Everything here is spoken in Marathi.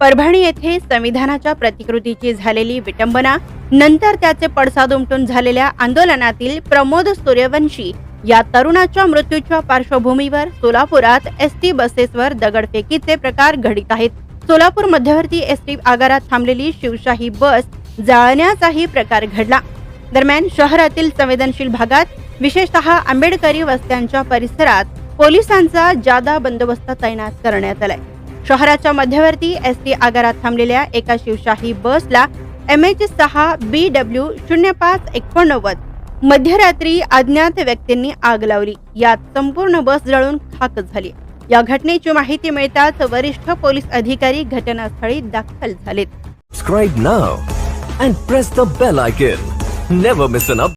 परभणी येथे संविधानाच्या प्रतिकृतीची झालेली विटंबना नंतर त्याचे पडसाद उमटून झालेल्या आंदोलनातील प्रमोद सूर्यवंशी या तरुणाच्या मृत्यूच्या पार्श्वभूमीवर सोलापुरात एस टी बसेसवर दगडफेकीचे प्रकार घडित आहेत. सोलापूर मध्यवर्ती एस टी आगारात थांबलेली शिवशाही बस जाळण्याचाही प्रकार घडला. दरम्यान शहरातील संवेदनशील भागात विशेषतः आंबेडकरी वस्त्यांच्या परिसरात पोलिसांचा जादा बंदोबस्त तैनात करण्यात आलाय. शहराच्या मध्यवर्ती एस टी आगारात थांबलेल्या एका शिवशाही बसला एम एच सहा बी डब्ल्यू शून्य पाच एकोणनव्वद मध्यरात्री अज्ञात व्यक्तींनी आग लावली यात संपूर्ण बस जळून खाक झाली या घटनेची माहिती मिळताच वरिष्ठ पोलीस अधिकारी घटनास्थळी दाखल झालेत Subscribe now and press the bell icon. Never miss.